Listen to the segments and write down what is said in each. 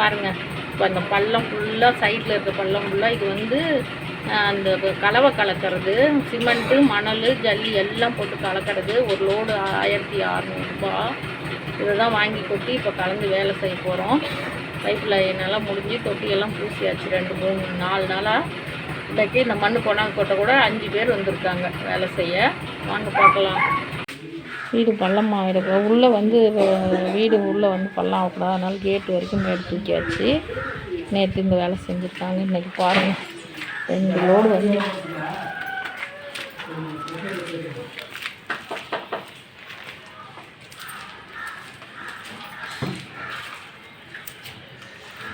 பாருங்கள் இப்போ அந்த பள்ளம் ஃபுல்லாக சைடில் இருக்க பள்ளம் ஃபுல்லாக இது வந்து அந்த கலவை கலக்கிறது சிமெண்ட்டு மணல் ஜல்லி எல்லாம் போட்டு கலக்கிறது ஒரு லோடு ஆயிரத்தி அறநூறுபா இதை தான் வாங்கி கொட்டி இப்போ கலந்து வேலை செய்ய போகிறோம் பைப் லைன் முடிஞ்சு தொட்டியெல்லாம் பூசியாச்சு ரெண்டு மூணு நாலு நாளாக இன்றைக்கி இந்த மண் கொண்டாங்க கொட்டை கூட அஞ்சு பேர் வந்திருக்காங்க வேலை செய்ய. வாங்க பார்க்கலாம். வீடு பள்ளமாக ஆகிடும் உள்ளே வந்து வீடு உள்ளே வந்து பள்ளம் ஆகக்கூடாது அதனால கேட்டு வரைக்கும் மேடு தூக்கியாச்சு. நேற்று இந்த வேலை செஞ்சுருக்காங்க. இன்றைக்கி பாருங்கள் ரெண்டு லோடு வந்து.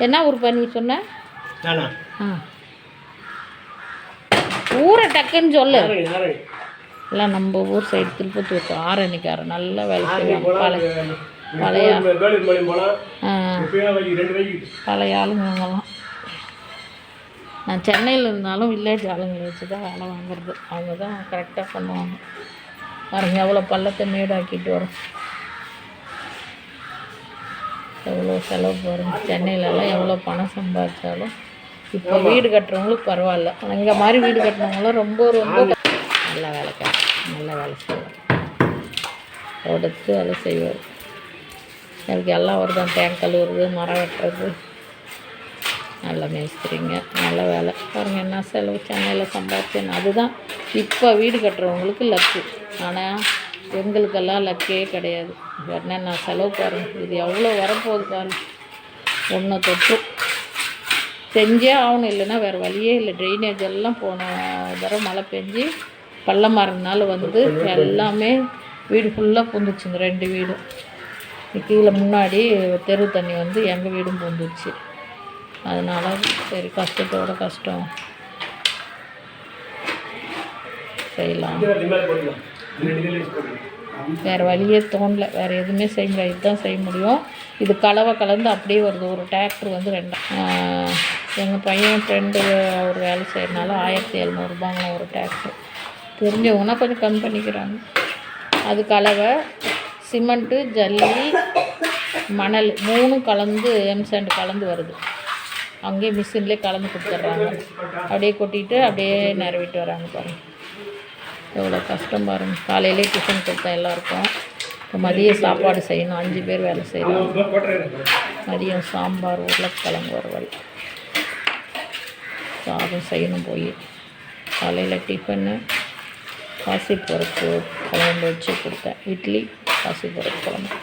என்ன ஊர் பண்ணி சொன்ன? ஊரை டக்குன்னு சொல்லு. எல்லாம் நம்ம ஊர் சைடு திருப்பத்தூர் ஆரணிக்காரன் நல்லா வேலை செய்வாங்க. பழைய பழைய பழைய ஆளுங்கலாம் நான் சென்னையில் இருந்தாலும் வில்லேஜ் ஆளுங்களை வச்சு தான் வேலை வாங்குறது. அவங்க தான் கரெக்டாக பண்ணுவாங்க. பாருங்க எவ்வளோ பள்ளத்தை மேடாக்கிட்டு வரும். எவ்வளோ செலவு பாருங்க. சென்னையிலலாம் எவ்வளோ பணம் சம்பாதிச்சாலும் இப்போ வீடு கட்டுறவங்களுக்கு பரவாயில்ல. ஆனால் இங்கே மாதிரி வீடு கட்டுறவங்களாம் ரொம்ப ரொம்ப நல்லா வேலைக்கார் நல்ல வேலை செய்வார். உடத்து வேலை செய்வார். எனக்கு எல்லாம் வருதான் தேங்க் கழுவுறது மரம் வெட்டுறது. நல்ல மேஸ்திரிங்க. நல்ல வேலை. பாருங்கள் என்ன செலவு? சென்னையில் சம்பாதிச்சேன் அதுதான் இப்போ வீடு கட்டுறவங்களுக்கு லக்கு. ஆனால் எங்களுக்கெல்லாம் லக்கே கிடையாது. என்ன நான் செலவு பாருங்கள் இது எவ்வளோ வரப்போகுது பாருங்க. ஒன்று தொட்டு. செஞ்சே ஆகணும். இல்லைன்னா வேறு வழியே இல்லை. ட்ரைனேஜ் எல்லாம் போன தடவை மழை பெஞ்சு பள்ளமாக இருந்தனால வந்து எல்லாமே வீடு ஃபுல்லாக பூந்துச்சுங்க ரெண்டு வீடும். கீழே முன்னாடி தெரு தண்ணி வந்து எங்கள் வீடும் பூந்துச்சு. அதனால சரி கஷ்டத்தோட கஷ்டம். செய்யலாம். வேறு வழியே தோணல. வேறு எதுவுமே செய்ய முடியாது. இதுதான் செய்ய முடியும். இது கலவை கலந்து அப்படியே வருது. ஒரு டிராக்டர் வந்து ரெண்டா எங்கள் பையன் ஃப்ரெண்டு அவர் வேலை செய்கிறனால ஆயிரத்தி எழுநூறுபாங்க ஒரு டிராக்டர் தெரிஞ்சவங்கன்னா கொஞ்சம் கம்மி பண்ணிக்கிறாங்க. அது கலவை சிமெண்ட்டு ஜல்லி மணல் மூணும் கலந்து எம்சாண்ட் கலந்து வருது. அங்கேயே மிஷின்லேயே கலந்து கொடுத்துட்றாங்க. அப்படியே கொட்டிட்டு அப்படியே நிறவிட்டு வராங்க பாருங்கள் எவ்வளோ கஷ்டம் பாருங்க. காலையிலே டிஃபன் கொடுத்தேன் எல்லாருக்கும். இப்போ மதிய சாப்பாடு செய்யணும். அஞ்சு பேர் வேலை செய்யணும் மதியம் சாம்பார் உருளைக்கிழங்கு வறுவல் சாதம் செய்யணும் போய். காலையில் டிஃபனு பாசிப்பருப்பு குழம்பு வச்சு கொடுத்தேன். இட்லி பாசிப்பருப்பு குழம்பு.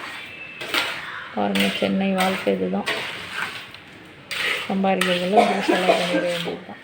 பாருங்கள் சென்னை வாழ்க்கை இதுதான். சம்பாதிக்கிறதுல செலவு பண்ணிட வேண்டியது தான்